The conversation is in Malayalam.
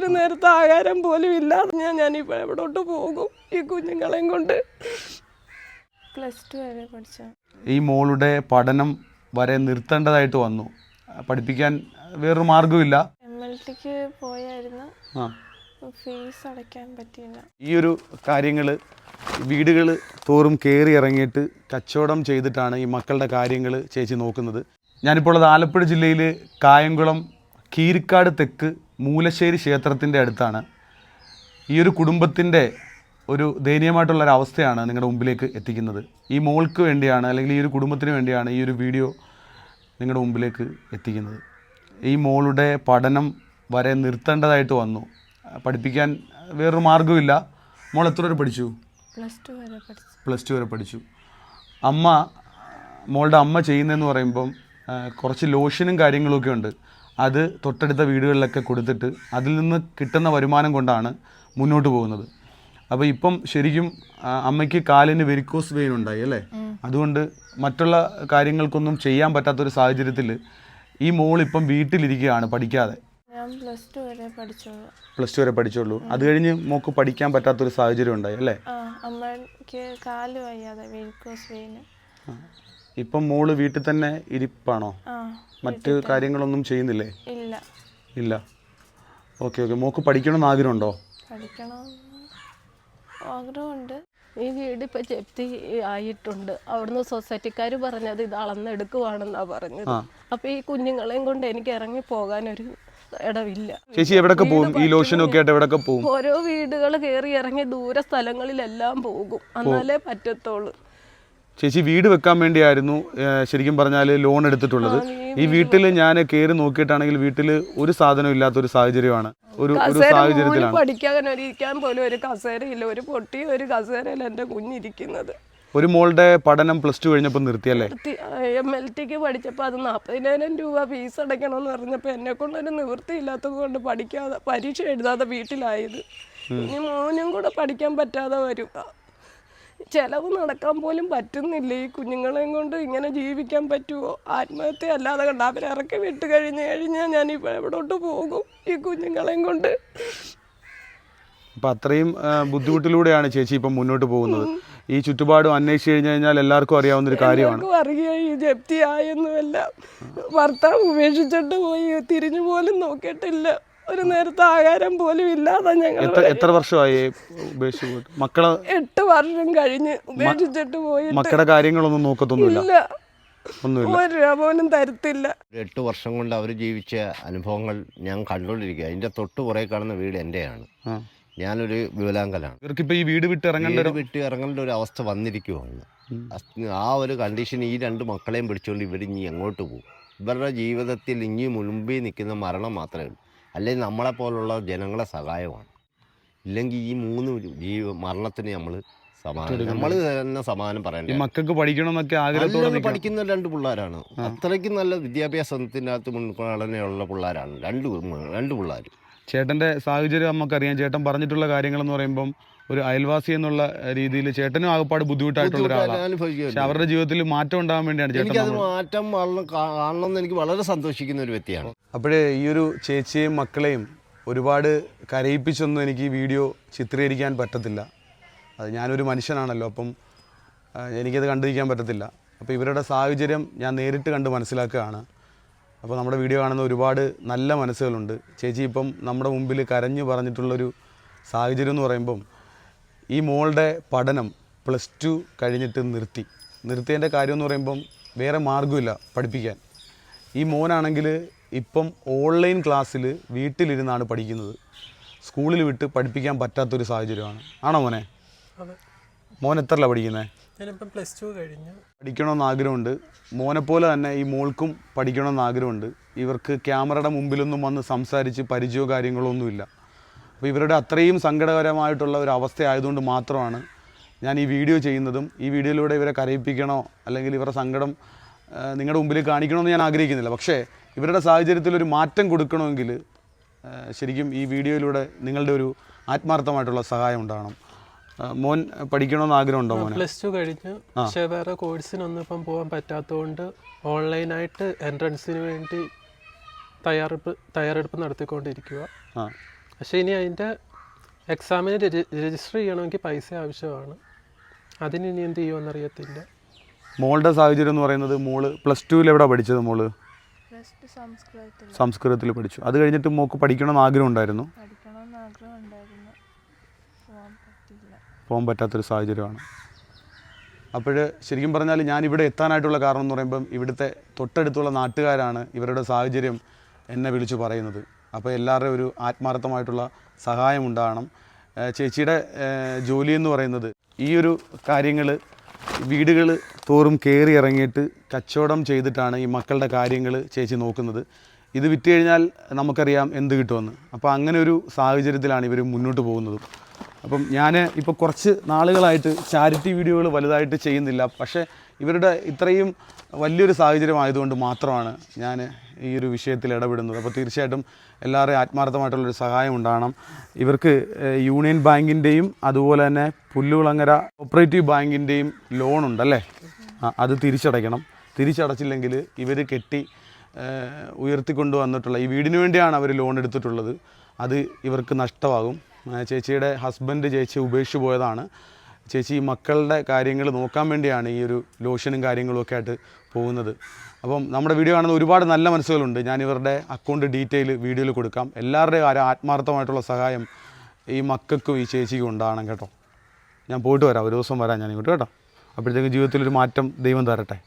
ഒരു നേരത്തെ ആഹാരം പോലും ഇല്ലാതെ ഞാൻ ഞാനിപ്പോൾ എവിടോട്ട് പോകും ഈ കുഞ്ഞുങ്ങളെയും കൊണ്ട്. പ്ലസ് ടു വരെ പഠിച്ച. ഈ മോളുടെ പഠനം വരെ നിർത്തേണ്ടതായിട്ട് വന്നു. പഠിപ്പിക്കാൻ വേറൊരു മാർഗമില്ല. എം എൽ ടിക്ക് പോയായിരുന്നു. ആ. ഫീസ് അടയ്ക്കാൻ പറ്റിയില്ല. ഈ ഒരു കാര്യങ്ങൾ വീടുകൾ തോറും കയറി ഇറങ്ങിയിട്ട് കച്ചവടം ചെയ്തിട്ടാണ് ഈ മക്കളുടെ കാര്യങ്ങൾ ചേച്ചി നോക്കുന്നത്. ഞാനിപ്പോൾ ഉള്ളത് ആലപ്പുഴ ജില്ലയിൽ കായംകുളം കീരിക്കാട് തെക്ക് മൂലശ്ശേരി ക്ഷേത്രത്തിന്റെ അടുത്താണ്. ഈ ഒരു കുടുംബത്തിന്റെ ഒരു ദയനീയമായിട്ടുള്ള ഒരു അവസ്ഥയാണ് നിങ്ങളുടെ മുമ്പിലേക്ക് എത്തിക്കുന്നത്. ഈ മോൾക്ക് വേണ്ടിയാണ് അല്ലെങ്കിൽ ഈ ഒരു കുടുംബത്തിന് വേണ്ടിയാണ് ഈ ഒരു വീഡിയോ നിങ്ങളുടെ മുമ്പിലേക്ക് എത്തിക്കുന്നത്. ഈ മോളുടെ പഠനം വരെ നിർത്തേണ്ടതായിട്ട് വന്നു. പഠിപ്പിക്കാൻ വേറൊരു മാർഗമില്ല മോൾ എത്ര വരെ പഠിച്ചു? പ്ലസ് ടു വരെ പഠിച്ചു. പ്ലസ് ടു വരെ പഠിച്ചു. അമ്മ മോളുടെ അമ്മ ചെയ്യുന്നതെന്ന് പറയുമ്പം കുറച്ച് ലോഷനും കാര്യങ്ങളൊക്കെ ഉണ്ട്. അത് തൊട്ടടുത്ത വീടുകളിലൊക്കെ കൊടുത്തിട്ട് അതിൽ നിന്ന് കിട്ടുന്ന വരുമാനം കൊണ്ടാണ് മുന്നോട്ട് പോകുന്നത്. അപ്പോൾ ഇപ്പം ശരിക്കും അമ്മയ്ക്ക് കാലിന് വെരിക്കോസ് വെയിൻ ഉണ്ടായി അല്ലേ? അതുകൊണ്ട് മറ്റുള്ള കാര്യങ്ങൾക്കൊന്നും ചെയ്യാൻ പറ്റാത്തൊരു സാഹചര്യത്തിൽ ഈ മോൾ ഇപ്പം വീട്ടിലിരിക്കുകയാണ് പഠിക്കാതെ. പ്ലസ് ടു വരെ പഠിച്ചോളൂ. പ്ലസ് ടു വരെ പഠിച്ചുള്ളൂ അത് കഴിഞ്ഞ് മോക്ക് പഠിക്കാൻ പറ്റാത്തൊരു സാഹചര്യം ഉണ്ടായി അല്ലേ? അമ്മയ്ക്ക് കാൽ വയ്യാതെ വെരിക്കോസ് വെയിന്. ഇപ്പം മോൾ വീട്ടിൽ തന്നെ ഇരിപ്പാണോ? മറ്റു കാര്യങ്ങളൊന്നും ചെയ്യുന്നില്ലേ? ഇല്ല. ഇല്ല. Okay okay. മോക്ക് പഠിക്കണമെന്ന് ആഗ്രഹമുണ്ടോ? പഠിക്കണം. ആഗ്രഹമുണ്ട്. ഈ വീട് ഇപ്പൊ ജപ്തി ആയിട്ടുണ്ട്. അവിടുന്ന് സൊസൈറ്റിക്കാർ പറഞ്ഞത് ഇത് അളന്നെടുക്കുവാണെന്നാ പറഞ്ഞത്. അപ്പൊ ഈ കുഞ്ഞുങ്ങളെയും കൊണ്ട് എനിക്ക് ഇറങ്ങി പോകാനൊരു ഇടവില്ല. ചേച്ചി എവിടൊക്കെ പോകും? ഈ ലോഷനൊക്കെ ആയിട്ട് എവിടൊക്കെ പോകും? ഓരോ വീടുകൾ കയറി ഇറങ്ങി ദൂര സ്ഥലങ്ങളിലെല്ലാം പോകും. എന്നാലേ പറ്റത്തുള്ളൂ. ചേച്ചി വീട് വെക്കാൻ വേണ്ടിയായിരുന്നു ശരിക്കും പറഞ്ഞാൽ ലോൺ എടുത്തിട്ടുള്ളത്. ഈ വീട്ടിൽ ഞാൻ കയറി നോക്കിയിട്ടാണെങ്കിൽ വീട്ടിൽ ഒരു സാധനം ഇല്ലാത്ത ഒരു സാഹചര്യമാണ്. ഒരു ഒരു സാഹചര്യത്തിലാണ്. പഠിക്കാൻ ഇരിക്കാൻ പോലും ഒരു കസേരയില്ല. ഒരു പൊട്ടി ഒരു കസേരയില്ല എന്റെ കുഞ്ഞിരിക്കുന്നത്. ഒരു മോളുടെ പഠനം പ്ലസ് ടു കഴിഞ്ഞപ്പോൾ നിർത്തിയല്ലേ? എം എൽ ടിക്ക് പഠിച്ചപ്പോൾ അത് നാൽപ്പതിനായിരം രൂപ ഫീസ് അടയ്ക്കണമെന്ന് പറഞ്ഞപ്പോൾ എന്നെ കൊണ്ടൊരു നിവൃത്തിയില്ലാത്തത് കൊണ്ട് പഠിക്കാതെ പരീക്ഷ എഴുതാതെ വീട്ടിലായത്. ഇനി മോനും കൂടെ പഠിക്കാൻ പറ്റാതെ വരും. ചെലവ് നടക്കാൻ പോലും പറ്റുന്നില്ല? ഈ കുഞ്ഞുങ്ങളെയും കൊണ്ട് ഇങ്ങനെ ജീവിക്കാൻ പറ്റുമോ ആത്മഹത്യ അല്ലാതെ കണ്ട അവരെ ഇറക്കി വിട്ട് കഴിഞ്ഞ് കഴിഞ്ഞാൽ ഞാൻ ഞാനിപ്പോൾ എവിടോട്ട് പോകും ഈ കുഞ്ഞുങ്ങളെയും കൊണ്ട്? അപ്പം അത്രയും ബുദ്ധിമുട്ടിലൂടെയാണ് ചേച്ചി ഇപ്പം മുന്നോട്ട് പോകുന്നത്. ഈ ചുറ്റുപാടും അന്വേഷിച്ച് കഴിഞ്ഞു കഴിഞ്ഞാൽ എല്ലാവർക്കും അറിയാവുന്ന ഒരു കാര്യമാണ് അറിയാം ഈ ജപ്തി ആയെന്നുമല്ല. ഭർത്താവ് ഉപേക്ഷിച്ചിട്ട് പോയി തിരിഞ്ഞു പോലും നോക്കിയിട്ടില്ല. ഒരു നേരത്തെ ആഹാരം പോലും ഇല്ലാതെ ഞങ്ങൾ എത്ര വർഷമായി ഉപേക്ഷിച്ച് പോയിട്ട്? മക്കളെ എട്ട് വർഷം കഴിഞ്ഞ് ഉപേക്ഷിച്ചിട്ട് പോയി മക്കളുടെ കാര്യങ്ങളൊന്നും നോക്കത്തൊന്നുമില്ല. ഇല്ല. ഒരു തരത്തില്ല. എട്ട് വർഷം കൊണ്ട് അവർ ജീവിച്ച അനുഭവങ്ങൾ ഞാൻ കണ്ടുകൊണ്ടിരിക്കുക അതിന്റെ തൊട്ട് പുറകെ കാണുന്ന വീട് എന്റെയാണ്. ഞാനൊരു വികലാംഗലാണ് ഇവർക്കിപ്പോ ഈ വീട് വിട്ട് ഇറങ്ങേണ്ട ഒരു വിട്ട് ഇറങ്ങേണ്ട ഒരു അവസ്ഥ വന്നിരിക്കുവാണ് ആ ഒരു കണ്ടീഷൻ ഈ രണ്ട് മക്കളെയും പിടിച്ചുകൊണ്ട് ഇവർ ഇനി എങ്ങോട്ട് പോകും? ഇവരുടെ ജീവിതത്തിൽ ഇനി മുൻപിൽ നിൽക്കുന്ന മരണം മാത്രമേ ഉള്ളൂ. അല്ലെങ്കിൽ നമ്മളെപ്പോലുള്ള ജനങ്ങളെ സഹായമാണ്. ഇല്ലെങ്കിൽ ഈ മൂന്ന് ജീവ മരണത്തിന് നമ്മൾ സമാനം. നമ്മൾ തന്നെ സമാനം പറയണ്ട? മക്കൾക്ക് പഠിക്കണമെന്നൊക്കെ ആഗ്രഹം ആഗ്രഹത്തോടെ പഠിക്കുന്ന രണ്ട് പിള്ളേരാണ്. അത്രയ്ക്കും നല്ല വിദ്യാഭ്യാസത്തിന്റെ അകത്ത് മുൻഗണനയുള്ള പിള്ളേരാണ്. രണ്ട് രണ്ട് പിള്ളേർ ചേട്ടന്റെ സാഹചര്യം നമുക്കറിയാം. ചേട്ടൻ പറഞ്ഞിട്ടുള്ള കാര്യങ്ങളെന്ന് പറയുമ്പം ഒരു അയൽവാസി എന്നുള്ള രീതിയിൽ ചേട്ടനും ആകപ്പാട് ബുദ്ധിമുട്ടായിട്ടുള്ള ഒരാളാണ് പക്ഷെ അവരുടെ ജീവിതത്തിൽ മാറ്റം ഉണ്ടാകാൻ വേണ്ടിയാണ് ചേട്ടൻ എനിക്കത് നമ്മൾ മാറ്റം കാണണം എന്ന് എനിക്ക് വളരെ സന്തോഷിക്കുന്ന ഒരു വ്യക്തിയാണ്. അപ്പോഴേ ഈ ഒരു ചേച്ചിയെയും മക്കളെയും ഒരുപാട് കരയിപ്പിച്ചൊന്നും എനിക്ക് ഈ വീഡിയോ ചിത്രീകരിക്കാൻ പറ്റത്തില്ല. അത് ഞാനൊരു മനുഷ്യനാണല്ലോ അപ്പം എനിക്കത് കണ്ടിരിക്കാൻ പറ്റത്തില്ല. അപ്പോൾ ഇവരുടെ സാഹചര്യം ഞാൻ നേരിട്ട് കണ്ട് മനസ്സിലാക്കുകയാണ്. അപ്പോൾ നമ്മുടെ വീഡിയോ കാണുന്ന ഒരുപാട് നല്ല മനസ്സുകളുണ്ട്. ചേച്ചി ഇപ്പം നമ്മുടെ മുമ്പിൽ കരഞ്ഞു പറഞ്ഞിട്ടുള്ളൊരു സാഹചര്യം എന്ന് പറയുമ്പം ഈ മോളുടെ പഠനം പ്ലസ് ടു കഴിഞ്ഞിട്ട് നിർത്തി. നിർത്തിയതിന്റെ കാര്യം എന്ന് പറയുമ്പം വേറെ മാർഗമില്ല പഠിപ്പിക്കാൻ. ഈ മോനാണെങ്കിൽ ഇപ്പം ഓൺലൈൻ ക്ലാസ്സിൽ വീട്ടിലിരുന്നാണ് പഠിക്കുന്നത്. സ്കൂളിൽ വിട്ട് പഠിപ്പിക്കാൻ പറ്റാത്തൊരു സാഹചര്യമാണ്. ആണോ മോനെ? മോൻ എത്രല്ല പഠിക്കുന്നത് പ്ലസ് കഴിഞ്ഞു. പഠിക്കണമെന്ന് ആഗ്രഹമുണ്ട്. പോലെ തന്നെ ഈ മോൾക്കും പഠിക്കണമെന്ന് ആഗ്രഹമുണ്ട്. ഇവർക്ക് ക്യാമറയുടെ മുമ്പിലൊന്നും വന്ന് സംസാരിച്ച് പരിചയമോ കാര്യങ്ങളോ ഒന്നുമില്ല. അപ്പോൾ ഇവരുടെ അത്രയും സങ്കടകരമായിട്ടുള്ള ഒരു അവസ്ഥ ആയതുകൊണ്ട് മാത്രമാണ് ഞാൻ ഈ വീഡിയോ ചെയ്യുന്നതും ഈ വീഡിയോയിലൂടെ ഇവരെ കരയിപ്പിക്കണോ അല്ലെങ്കിൽ ഇവരുടെ സങ്കടം നിങ്ങളുടെ മുമ്പിൽ കാണിക്കണമെന്ന് ഞാൻ ആഗ്രഹിക്കുന്നില്ല. പക്ഷേ ഇവരുടെ സാഹചര്യത്തിൽ ഒരു മാറ്റം കൊടുക്കണമെങ്കിൽ ശരിക്കും ഈ വീഡിയോയിലൂടെ നിങ്ങളുടെ ഒരു ആത്മാർത്ഥമായിട്ടുള്ള സഹായം ഉണ്ടാകണം. മോൻ പഠിക്കണമെന്ന് ആഗ്രഹമുണ്ടോ മോനെ? പ്ലസ് ടു കഴിഞ്ഞു. പക്ഷേ വേറെ കോഴ്സിനൊന്നും ഇപ്പം പോകാൻ പറ്റാത്തതുകൊണ്ട് ഓൺലൈനായിട്ട് എൻട്രൻസിന് വേണ്ടി തയ്യാറെടുപ്പ് തയ്യാറെടുപ്പ് നടത്തിക്കൊണ്ടിരിക്കുക പക്ഷേ ഇനി അതിന്റെ എക്സാമിന് രജിസ്റ്റർ ചെയ്യണമെങ്കിൽ പൈസ ആവശ്യമാണ്. അതിന് ഇനി എന്ത് ചെയ്യുമെന്നറിയത്തില്ല മോളുടെ സാഹചര്യം എന്ന് പറയുന്നത് മോൾ പ്ലസ് ടുവിൽ എവിടെ പഠിച്ചത് മോൾ? സംസ്കൃതത്തിൽ സംസ്കൃതത്തിൽ പഠിച്ചു. അത് കഴിഞ്ഞിട്ട് മോക്ക് പഠിക്കണമെന്ന് ആഗ്രഹം ഉണ്ടായിരുന്നു പഠിക്കണമെന്ന് ആഗ്രഹം ഉണ്ടായിരുന്നു പോകാൻ പറ്റാത്തൊരു സാഹചര്യമാണ്. അപ്പോൾ ശരിക്കും പറഞ്ഞാൽ ഞാൻ ഇവിടെ എത്താനായിട്ടുള്ള കാരണം എന്ന് പറയുമ്പം ഇവിടുത്തെ തൊട്ടടുത്തുള്ള നാട്ടുകാരാണ് ഇവരുടെ സാഹചര്യം എന്നെ വിളിച്ചു പറയുന്നത്. അപ്പോൾ എല്ലാവരുടെയും ഒരു ആത്മാർത്ഥമായിട്ടുള്ള സഹായം ഉണ്ടാകണം. ചേച്ചിയുടെ ജോലി എന്ന് പറയുന്നത് ഈ ഒരു കാര്യങ്ങൾ വീടുകൾ തോറും കയറി ഇറങ്ങിയിട്ട് കച്ചവടം ചെയ്തിട്ടാണ് ഈ മക്കളുടെ കാര്യങ്ങൾ ചേച്ചി നോക്കുന്നത്. ഇത് വിറ്റ് കഴിഞ്ഞാൽ നമുക്കറിയാം എന്ത് കിട്ടുമെന്ന്. അപ്പോൾ അങ്ങനെ ഒരു സാഹചര്യത്തിലാണ് ഇവർ മുന്നോട്ട് പോകുന്നതും. അപ്പം ഞാൻ ഇപ്പോൾ കുറച്ച് നാളുകളായിട്ട് ചാരിറ്റി വീഡിയോകൾ വലുതായിട്ട് ചെയ്യുന്നില്ല. പക്ഷേ ഇവരുടെ ഇത്രയും വലിയൊരു സാഹചര്യം ആയതുകൊണ്ട് മാത്രമാണ് ഞാൻ ഈ ഒരു വിഷയത്തിൽ ഇടപെടുന്നത്. അപ്പോൾ തീർച്ചയായിട്ടും എല്ലാവരെയും ആത്മാർത്ഥമായിട്ടുള്ളൊരു സഹായം ഉണ്ടാകണം. ഇവർക്ക് യൂണിയൻ ബാങ്കിന്റെയും അതുപോലെ തന്നെ പുല്ലുകുളങ്ങര ഓപ്പറേറ്റീവ് ബാങ്കിന്റെയും ആ, അത് തിരിച്ചടയ്ക്കണം. തിരിച്ചടച്ചില്ലെങ്കിൽ ഇവർ കെട്ടി ഉയർത്തിക്കൊണ്ടു വന്നിട്ടുള്ള ഈ വീടിന് വേണ്ടിയാണ് അവർ ലോൺ എടുത്തിട്ടുള്ളത്. അത് ഇവർക്ക് നഷ്ടമാകും. ചേച്ചിയുടെ ഹസ്ബൻഡ് ചേച്ചി ഉപേക്ഷിച്ചു പോയതാണ്. ചേച്ചി ഈ മക്കളുടെ കാര്യങ്ങൾ നോക്കാൻ വേണ്ടിയാണ് ഈ ഒരു ലോഷനും കാര്യങ്ങളും ഒക്കെ ആയിട്ട് പോകുന്നത്. അപ്പം നമ്മുടെ വീഡിയോ കാണുന്ന ഒരുപാട് നല്ല മനസ്സുകളുണ്ട്. ഞാൻ ഇവരുടെ അക്കൗണ്ട് ഡീറ്റെയിൽ വീഡിയോയിൽ കൊടുക്കാം. എല്ലാവരുടെയും ആ ആത്മാർത്ഥമായിട്ടുള്ള സഹായം ഈ മക്കൾക്കും ഈ ചേച്ചിക്കും ഉണ്ടാകണം കേട്ടോ. ഞാൻ പോയിട്ട് വരാം. ഒരു ദിവസം വരാം ഞാൻ ഇങ്ങോട്ട് കേട്ടോ. അപ്പോഴത്തേക്കും ജീവിതത്തിലൊരു മാറ്റം ദൈവം തരട്ടെ.